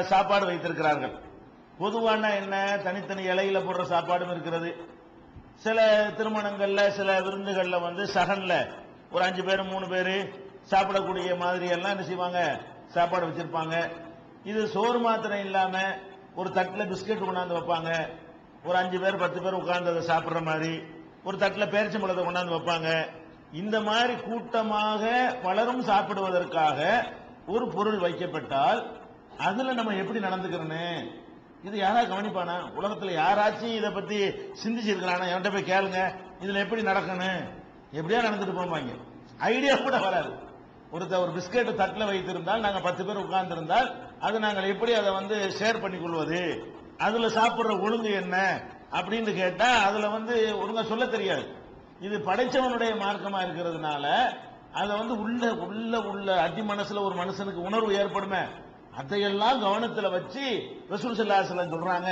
சாப்பாடு வைத்திருக்கிறார்கள். பொதுவான என்ன? தனித்தனி இலையில போடுற சாப்பாடும் இருக்கிறது. சில திருமணங்கள்ல சில விருந்துகள்ல வந்து சகன்ல ஒரு அஞ்சு பேர் மூணு பேர் சாப்பிடக்கூடிய மாதிரி எல்லாம் என்ன செய்வாங்க? சாப்பாடு வச்சிருப்பாங்க. இது சோறு மாத்திரம் இல்லாம ஒரு தட்டில் பிஸ்கட் கொண்டாந்து வைப்பாங்க. ஒரு அஞ்சு பேர் பத்து பேர் உட்கார்ந்து அதை மாதிரி ஒரு தட்டில் பேரிச்சம்பழத்தை கொண்டாந்து வைப்பாங்க. இந்த மாதிரி கூட்டமாக பலரும் சாப்பிடுவதற்காக ஒரு பொருள் வைக்கப்பட்டால் அதுல நம்ம எப்படி நடந்துக்கிறோன்னு? இது யாரா கவனிப்பானா? உலகத்துல யாராச்சும் இதை பத்தி சிந்திச்சிருக்கிறானா? என்கிட்ட போய் கேளுங்க. இதுல எப்படி நடக்கணும் எப்படியா நடந்துட்டு போவாங்க? ஐடியா கூட வராது. ஒருத்தர் ஒரு பிஸ்கெட் தட்டில் வைத்திருந்தால் நாங்கள் பத்து பேர் உட்கார்ந்துருந்தால் அது நாங்கள் எப்படி அதை வந்து ஷேர் பண்ணி கொள்வது? அதில் சாப்பிட்ற ஒழுங்கு என்ன? அப்படின்னு கேட்டால் அதில் வந்து ஒழுங்காக சொல்ல தெரியாது. இது படைச்சவனுடைய மார்க்கமாக இருக்கிறதுனால அதை வந்து உள்ள உள்ள உள்ள அடி மனசில் ஒரு மனுஷனுக்கு உணர்வு ஏற்படுமே. அதையெல்லாம் கவனத்தில் வச்சு ரசூல் செல்லாசலம் சொல்றாங்க.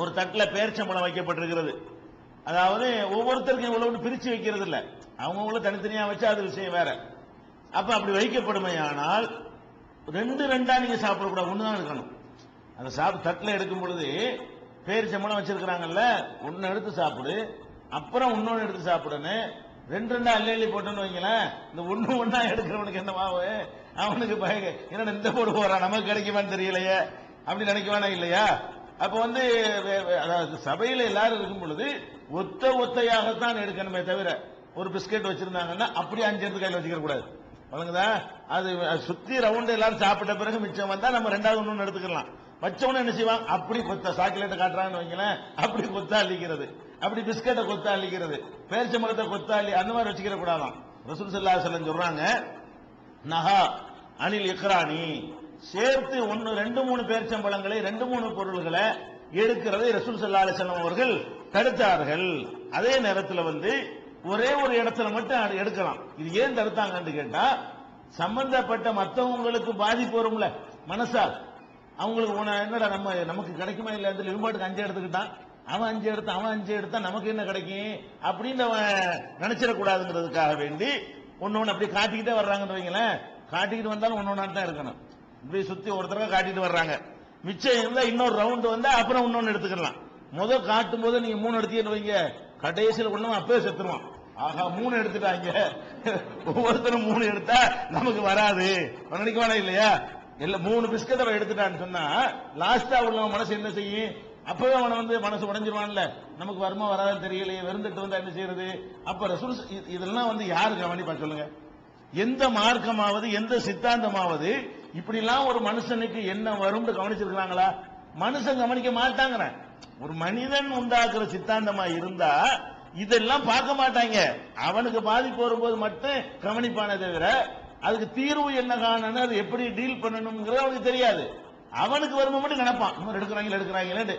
ஒரு தட்டில் பேரிச்சம்பழம் வைக்கப்பட்டிருக்கிறது. அதாவது ஒவ்வொருத்தருக்கும் இவ்வளவு பிரிச்சு வைக்கிறது இல்ல அவங்கவுங்கள தனித்தனியா வச்சு அது விஷயம் வேற. அப்ப அப்படி வைக்கப்படுமையானால் ரெண்டு ரெண்டா நீங்க சாப்பிடக்கூடாது ஒண்ணுதான் இருக்கணும் அந்த சாப்பிட்டு தட்டில் எடுக்கும் பொழுது பேரிச்சம்பழம் வச்சிருக்கிறாங்கல்ல ஒன்னு எடுத்து சாப்பிடு அப்புறம் இன்னொன்னு எடுத்து சாப்பிடணும் ரெண்டு ரெண்டு அள்ளி அள்ளி போட்டோன்னு வைங்களேன். இந்த ஒன்று ஒன்றா எடுக்கிறவனுக்கு என்ன மாவு அவனுக்கு பயங்க. என்னடா இந்த போடு போறான் நமக்கு கிடைக்குமான்னு தெரியலையே. அப்படி நினைக்குவானா இல்லையா? அப்ப வந்து அதாவது சபையில் எல்லாரும் இருக்கும் பொழுது ஒத்த ஒத்தையாகத்தான் எடுக்கணுமே தவிர ஒரு பிஸ்கெட் வச்சிருந்தாங்கன்னா அப்படியே அஞ்சு எடுத்து கையில் வச்சுக்க கூடாது. வழங்குதா அது சுத்தி ரவுண்டு எல்லாரும் சாப்பிட்ட பிறகு மிச்சம் வந்தா நம்ம ரெண்டாவது ஒன்று எடுத்துக்கலாம். வச்சவனே என்ன செய்வான்? அப்படி கொத்த சாக்லேட்டை காட்டுறாங்கன்னு வைங்களேன். அப்படி கொத்தா அள்ளிக்கிறது. அப்படி பிஸ்கெட்டை கொத்தா அள்ளிக்கிறது பேரிச்சம்பழத்தை கொத்தா அள்ளி அந்த மாதிரி வச்சுக்கிற கூடாதான். ரசூல் சல்லா சொல்லம் சொல்றாங்க நஹா அனில் இக்ரானி சேர்த்து ஒன்னு ரெண்டு மூணு பேரிச்சம்பழங்களை ரெண்டு மூணு பொருள்களை எடுக்கிறதை ரசூல் சல்லா அலிசல்லம் அவர்கள் தடுத்தார்கள். அதே நேரத்தில் வந்து ஒரே ஒரு இடத்துல மட்டும் எடுக்கலாம். இது ஏன் தடுத்தாங்கன்னு கேட்டா சம்பந்தப்பட்ட மற்றவங்களுக்கு பாதிப்பு வரும்ல மனசா அவங்களுக்கு என்னடா நம்ம நமக்கு கிடைக்குமா இல்ல இருந்து இவன்பாட்டுக்கு அஞ்சு எடுத்துக்கிட்டான். அவன் அஞ்சு எடுத்தான் அவன் அஞ்சு எடுத்தா நமக்கு என்ன கிடைக்கும்? அப்படின்னு அவன் நினைச்சிடக்கூடாதுங்கிறதுக்காக வேண்டி ஒன்று ஒண்ணு அப்படி காட்டிக்கிட்டே வர்றாங்கன்னு வைங்களேன். காட்டிக்கிட்டு வந்தாலும் ஒன்று ஒன்றா தான் இருக்கணும். இப்படி சுத்தி ஒரு தடவை காட்டிட்டு வர்றாங்க. மிச்சம் இருந்தா இன்னொரு ரவுண்ட் வந்தா அப்புறம் இன்னொன்னு எடுத்துக்கலாம். முதல் காட்டும் போது நீங்க மூணு எடுத்தீங்கன்னு வைங்க. கடைசியில் ஒண்ணும் அப்பவே செத்துருவான். ஆஹா மூணு எடுத்துட்டாங்க. ஒவ்வொருத்தரும் மூணு எடுத்தா நமக்கு வராது. நினைக்க வேணாம் இல்லையா? இல்ல மூணு பிஸ்கட் அவன் எடுத்துட்டான்னு சொன்னா லாஸ்டா உள்ளவன் மனசு என்ன செய்யும்? அப்பவே அவனை வந்து மனசு உடஞ்சிருவான்ல. நமக்கு வருமா வராதுன்னு தெரியலையே வெறுந்துட்டு வந்தா என்ன செய்யறது? அப்ப ரசூல் இதெல்லாம் வந்து யாரு கவனிப்பா சொல்லுங்க. எந்த மார்க்கமாவது எந்த சித்தாந்தமாவது இப்படிலாம் ஒரு மனுஷனுக்கு என்ன வரும்னு கவனிச்சிருக்கிறாங்களா? மனுஷன் கவனிக்க மாட்டாங்கிறேன் ஒரு மனிதன் உண்டாக்குற சித்தாந்தமா இருந்தா இதெல்லாம் பார்க்க மாட்டாங்க. அவனுக்கு பாதிப்பு வரும்போது மட்டும் கவனிப்பானே தவிர அதுக்கு தீர்வு என்ன காணணும் அது எப்படி டீல் பண்ணணுங்கிறது அவனுக்கு தெரியாது. அவனுக்கு வரும்போது மட்டும் நினைப்பான். இவன் எடுக்கிறாங்களே எடுக்கிறாங்களேன்னு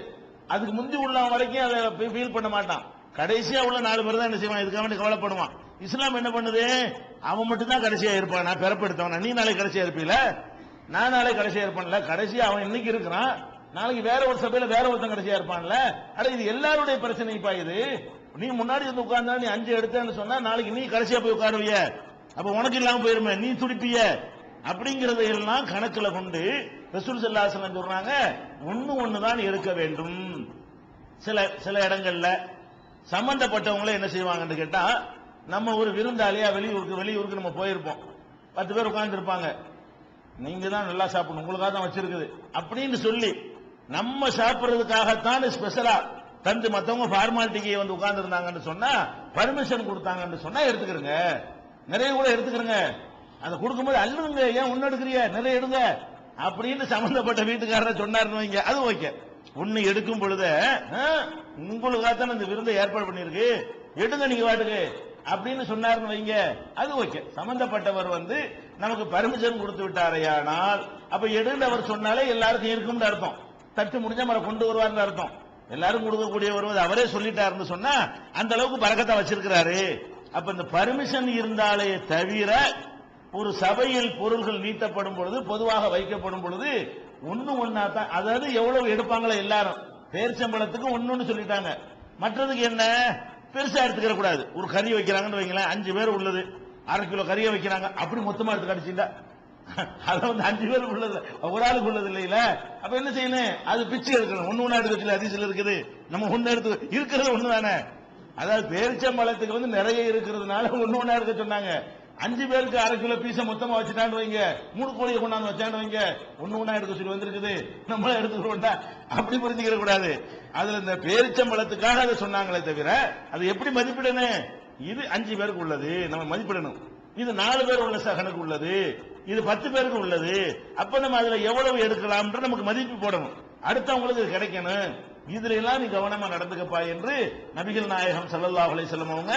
அதுக்கு முந்தி உள்ள வரைக்கும் அதை ஃபீல் பண்ண மாட்டான். கடைசியா உள்ள நாலு பேர் தான் என்ன செய்வான் இதுக்காக வேண்டி கவலைப்படுவான். இஸ்லாம் என்ன பண்ணுது? அவன் மட்டும் தான் கடைசியா இருப்பான். நான் பிறப்பெடுத்தவன்? நீ நாளைக்கு கடைசியா இருப்பீல நான் நாளைக்கு கடைசியா இருப்பான்ல? கடைசியா அவன் இன்னைக்கு இருக்கிறான். நாளைக்கு வேற ஒரு சபையில வேற ஒருத்தன் கடைசியா இருப்பான்ல? அட இது எல்லாருடைய பிரச்சனைப்பா இது. நீ முன்னாடி வந்து உட்கார்ந்தா நீ அஞ்சு எடுத்தேன்னு சொன்னா நாளைக்கு நீ கடைசியா போய் உட்காருவிய. அப்ப உனக்கு இல்லாம போயிருமே. நீ துடிப்பிய. அப்படிங்கறதை எல்லாம் கணக்குல கொண்டு ரசூல் ஸல்லல்லாஹு சொல்றாங்க ஒண்ணு ஒண்ணு தான் எடுக்க வேண்டும். சில சில இடங்கள்ல சம்பந்தப்பட்டவங்கள என்ன செய்வாங்கன்னு கேட்டா நம்ம ஒரு விருந்தாளியா வெளியூருக்கு வெளியூருக்கு நம்ம போயிருப்போம். பத்து பேர் உட்கார்ந்து இருப்பாங்க. நீங்க தான் நல்லா சாப்பிடணும் உங்களுக்காக தான் வச்சிருக்குது. அப்படின்னு சொல்லி நம்ம சாப்பிடுறதுக்காகத்தான் ஸ்பெஷலா தந்து மத்தவங்க ஃபார்மாலிட்டிக்கு வந்து உட்கார்ந்து இருந்தாங்கன்னு சொன்னா பர்மிஷன் கொடுத்தாங்கன்னு சொன்னா எடுத்துக்கிறங்க. நிறைய கூட எடுத்துக்கிறங்க. அதை கொடுக்கும்போது அல்லுங்க ஏன் ஒன்னு எடுக்கிறிய நிறைய எடுங்க. அப்படின்னு சம்பந்தப்பட்ட வீட்டுக்காரர் சொன்னாருன்னு வைங்க. அது ஓகே. ஒண்ணு எடுக்கும் பொழுது உங்களுக்காக தான் இந்த விருந்தை ஏற்பாடு பண்ணிருக்கு எடுங்க நீங்க வாட்டுக்கு அப்படின்னு சொன்னார்னு வைங்க. அது ஓகே. சம்பந்தப்பட்டவர் வந்து நமக்கு பர்மிஷன் கொடுத்து விட்டாரையானால் அப்ப எடுன்னு அவர் சொன்னாலே எல்லாருக்கும் இருக்கும்னு அர்த்தம். தட்டு முடிஞ்ச மர கொண்டு வருவார்னு அர்த்தம். எல்லாரும் கொடுக்கக்கூடிய வருவது அவரே சொல்லிட்டாருன்னு சொன்னா அந்த அளவுக்கு பறக்கத்தை வச்சிருக்கிறாரு. அப்ப இந்த பர்மிஷன் இருந்தாலே தவிர ஒரு சபையில் பொருள்கள் நீட்டப்படும் பொழுது பொதுவாக வைக்கப்படும் பொழுது ஒன்னு ஒன்னா தான் அதாவது எவ்வளவு எடுப்பாங்களோ எல்லாரும். பேர்ச்சம்பளத்துக்கு ஒன்னு சொல்லிட்டாங்க. மற்றதுக்கு என்ன? பெருசா எடுத்துக்கிற கூடாது. ஒரு கறி வைக்கிறாங்கன்னு வைங்களேன் அஞ்சு பேர் உள்ளது. அரை கிலோ கறியை வைக்கிறாங்க. அப்படி மொத்தமா எடுத்து கடிச்சிட்டா. அது வந்து அஞ்சு பேர் உள்ளது. ஒரு ஆளுக்கு உள்ளது இல்லையில? அப்ப என்ன செய்யணும்? அது பிச்சு எடுக்கணும். ஒண்ணு ஒன்னா எடுக்க சொல்லி அதிசயம் இருக்குது. நம்ம ஒண்ணு எடுத்து இருக்கிறது ஒண்ணு தானே அதாவது பேரிச்சம்பழத்துக்கு வந்து நிறைய இருக்கிறதுனால ஒண்ணு ஒன்னா எடுக்க சொன்னாங்க. அஞ்சு பேருக்கு அரை கிலோ பீஸை மொத்தமா வச்சுட்டான்னு வைங்க. மூணு கோழியை கொண்டாந்து வச்சான்னு வைங்க. ஒண்ணு ஒண்ணா எடுக்க சொல்லி வந்திருக்குது. நம்மளே எடுத்துக்கிறோம்டா அப்படி புரிஞ்சுக்கிற கூடாது. அதுல இந்த பேரிச்சம்பளத்துக்காக அதை சொன்னாங்களே தவிர அது எப்படி மதிப்பிடணும்? இது அஞ்சு பேருக்கு உள்ளது. நம்ம மதிப்பிடணும். இது நாலு பேர் உள்ள சகனுக்கு உள்ளது. இது பத்து பேருக்கு உள்ளது. அப்ப நம்ம அதுல எவ்வளவு எடுக்கலாம்ன்ற நமக்கு மதிப்பு போடணும். அடுத்தவங்களுக்கு கிடைக்கணும். இதுல எல்லாம் நீ கவனமா நடந்துக்கப்பா என்று நபிகள் நாயகம் ஸல்லல்லாஹு அலைஹி அவங்க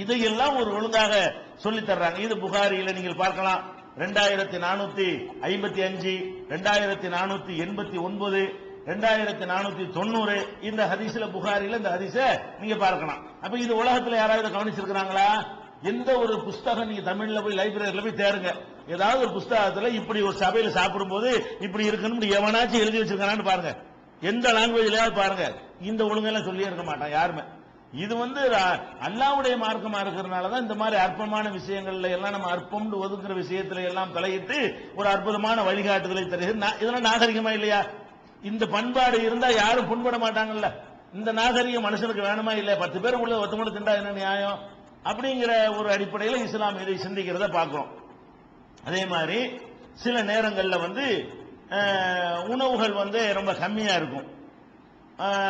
இதையெல்லாம் ஒரு ஒழுங்காக சொல்லித் தர்றாங்க. இது புகாரியில நீங்கள் பார்க்கலாம். ரெண்டாயிரத்தி நானூத்தி ஐம்பத்தி அஞ்சு ரெண்டாயிரத்தி நானூத்தி எண்பத்தி ஒன்பது ரெண்டாயிரத்தி நானூத்தி தொண்ணூறு. இந்த ஹதீஸ்ல புகாரில இந்த ஹதீஸ நீங்க பார்க்கலாம். அப்ப இது உலகத்துல யாராவது கவனிச்சிருக்கிறாங்களா? எந்த ஒரு புஸ்தகம் நீங்க தமிழ்ல போய் லைப்ரரியில போய் தேடுங்க. ஏதாவது ஒரு புஸ்தகத்துல இப்படி ஒரு சபையில சாப்பிடும்போது இப்படி இருக்கணும் எவனாச்சும் எழுதி வச்சிருக்கானான்னு பாருங்க. எந்த லாங்குவேஜ்லயாவது பாருங்க. இந்த ஒழுங்கெல்லாம் சொல்லி இருக்க மாட்டான் யாருமே. இது வந்து அல்லாவுடைய மார்க்கமா இருக்கிறதுனால தான் இந்த மாதிரி அற்பமான விஷயங்கள்ல எல்லாம் நம்ம அற்பம் ஒதுக்குற விஷயத்துல எல்லாம் தலையிட்டு ஒரு அற்புதமான வழிகாட்டுதலை தருகிறது. இதெல்லாம் நாகரிகமா இல்லையா? இந்த பண்பாடு இருந்தா யாரும் புண்பட மாட்டாங்கல்ல. இந்த நாகரிகம் மனுஷனுக்கு வேணுமா இல்லையா? பத்து பேர் உள்ள ஒத்து மட்டும் திண்டா என்ன நியாயம்? அப்படிங்கிற ஒரு அடிப்படையில் இஸ்லாம் இதை சிந்திக்கிறத பார்க்கிறோம். அதே மாதிரி சில நேரங்களில் வந்து உணவுகள் வந்து ரொம்ப கம்மியா இருக்கும்.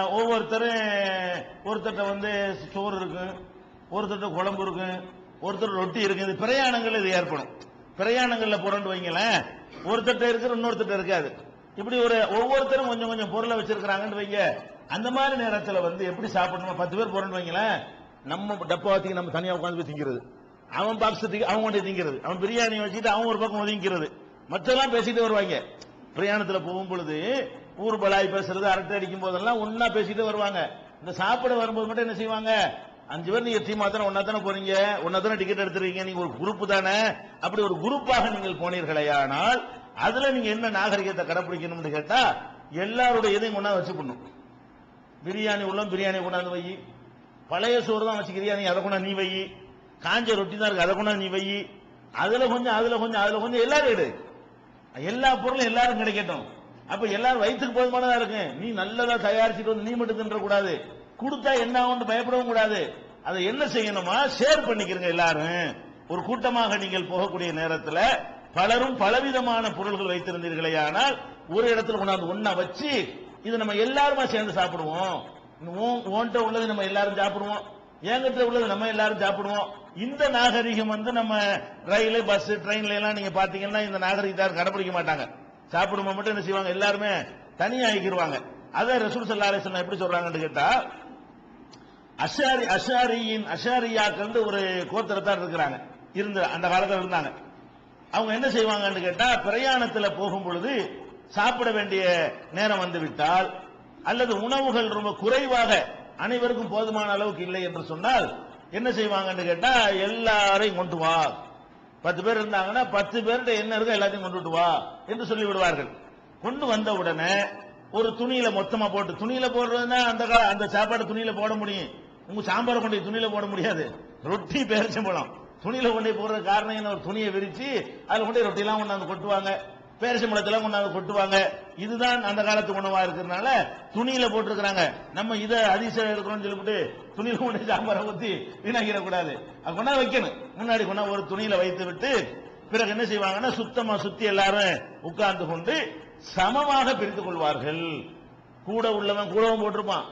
ஒவ்வொருத்தரும் ஒருத்தட்ட வந்து சோறு இருக்கும் ஒருத்தட்ட குழம்பு இருக்கும் ஒருத்தர் ரொட்டி இருக்கும் இது பிரயாணங்கள் இது ஏற்படும். பிரயாணங்களில் புரண்டு வைங்களேன் ஒருத்தட்ட இருக்கிற இன்னொருத்தட்ட இருக்காது. இப்படி ஒரு ஒவ்வொருத்தரும் கொஞ்சம் கொஞ்சம் பொருளை வச்சிருக்கிறாங்கன்னு வைங்க. அந்த மாதிரி நேரத்தில் வந்து எப்படி சாப்பிடணும் பத்து பேர் புரண்டு வைங்களேன் நம்ம டப்பாவத்துக்கு நம்ம தனியாக உட்காந்து போய் திங்கிறது. அவன் பாக்ஸ் அவன் கொண்டு திங்கிறது. அவன் பிரியாணி வச்சுட்டு அவன் ஒரு பக்கம் ஒதுங்கிக்கிறது. மற்றெல்லாம் பேசிட்டு வருவாங்க. பிரயாணத்தில் போகும் பொழுது ஊர் பலாய் பேசுறது அரட்டை அடிக்கும் போதெல்லாம் ஒன்னா பேசிட்டு வருவாங்க. இந்த சாப்பிட வரும்போது மட்டும் என்ன செய்வாங்க? அஞ்சு பேர் நீங்க டீமா தானே ஒன்னா தானே போறீங்க? ஒன்னா தானே டிக்கெட் எடுத்துறீங்க நீங்க ஒரு குரூப் தானே? அப்படி ஒரு குரூப்பாக நீங்கள் போனீர்களே ஆனால் அதுல நீங்க என்ன நாகரிகத்தை கடைபிடிக்கணும்னு கேட்டா எல்லாருடைய இதையும் கொண்டா வச்சுக்கணும் பிரியாணி உள்ள பிரியாணி கொண்டாந்து வை பழைய சோறு தான் வச்சுக்கிறியா நீ அதை கொண்டா நீ வை காஞ்ச ரொட்டி தான் இருக்கு அதை கொண்டா நீ வை அதுல கொஞ்சம் அதுல கொஞ்சம் அதுல கொஞ்சம் எல்லாரும் எடு. எல்லா பொருளும் எல்லாரும் கிடைக்கட்டும். அப்ப எல்லாரும் வயிற்றுக்கு போதுமானதா இருக்கு நீ நல்லதா தயாரிச்சுட்டு வந்து நீ மட்டும் தின்ற கூடாது கொடுத்தா என்ன ஆகும்னு பயப்படவும் கூடாது. அதை என்ன செய்யணுமா? ஷேர் பண்ணிக்கிறங்க எல்லாரும். ஒரு கூட்டமாக நீங்கள் போகக்கூடிய நேரத்தில் பலரும் பலவிதமான பொருள்கள் வைத்திருந்தீர்களே ஆனால் ஒரு இடத்துல கொண்டாந்து ஒன்னா வச்சு இது நம்ம எல்லாருமா சேர்ந்து சாப்பிடுவோம். ஓன்ட்ட உள்ளது நம்ம எல்லாரும் சாப்பிடுவோம். என்கிட்ட உள்ளது நம்ம எல்லாரும் சாப்பிடுவோம். இந்த நாகரிகம் வந்து நம்ம ரயில் பஸ் ட்ரெயின்ல எல்லாம் நீங்க பாத்தீங்கன்னா இந்த நாகரிகத்தை கடைபிடிக்க மாட்டாங்க. சாப்பிடும்போது மட்டும் என்ன செய்வாங்க? எல்லாருமே தனியா அதை ரசூல் சல்லா அலிஸ்லாம் எப்படி சொல்றாங்கன்னு கேட்டா அஷாரி அஷாரியின் அஷாரியாக்கள் ஒரு கோத்திரத்தார் இருக்கிறாங்க. இருந்து அந்த காலத்தில் இருந்தாங்க. அவங்க என்ன செய்வாங்கன்னு கேட்டா பிரயாணத்துல போகும் பொழுது சாப்பிட வேண்டிய நேரம் வந்து விட்டால் அல்லது உணவுகள் ரொம்ப குறைவாக அனைவருக்கும் போதுமான அளவுக்கு இல்லை என்று சொன்னால் என்ன செய்வாங்கன்னு கேட்டா எல்லாரையும் கொண்டு வா பத்து பேர் இருந்தாங்கன்னா பத்து பேர்கிட்ட என்ன இருக்கோ எல்லாத்தையும் கொண்டுட்டு வா என்று சொல்லி விடுவார்கள். கொண்டு வந்த உடனே ஒரு துணியில மொத்தமா போட்டு துணியில போடுறதுன்னா அந்த கால அந்த சாப்பாடு துணியில போட முடியும். உங்க சாம்பாரை கொண்டு துணியில போட முடியாது. ரொட்டி பேரிச்சம்பழம். துணியில கொண்டு போடுற காரணம் என்ன? ஒரு துணியை விரிச்சு அதுல கொண்டு போய் ரொட்டிலாம் கொண்டாந்து கொட்டுவாங்க. பேரிச்சம்பழத்தெல்லாம் கொண்டாந்து கொட்டுவாங்க. இதுதான் அந்த காலத்து உணவா இருக்கிறதுனால துணியில போட்டிருக்கிறாங்க. நம்ம இதை அதிசயம் எடுக்கணும்னு சொல்லிவிட்டு துணியில கொண்டு சாம்பாரை ஊத்தி வீணாக்கிடக்கூடாது. அது கொண்டா வைக்கணும். முன்னாடி கொண்டா ஒரு துணியில வைத்து விட்டு பிறகு என்ன செய்வாங்கன்னா சுத்தமா சுத்தி எல்லாரும் உட்கார்ந்து கொண்டு சமமாக பிரித்துக் கொள்வார்கள். கூட உள்ளவன் கூடவும் போட்டிருப்பான்.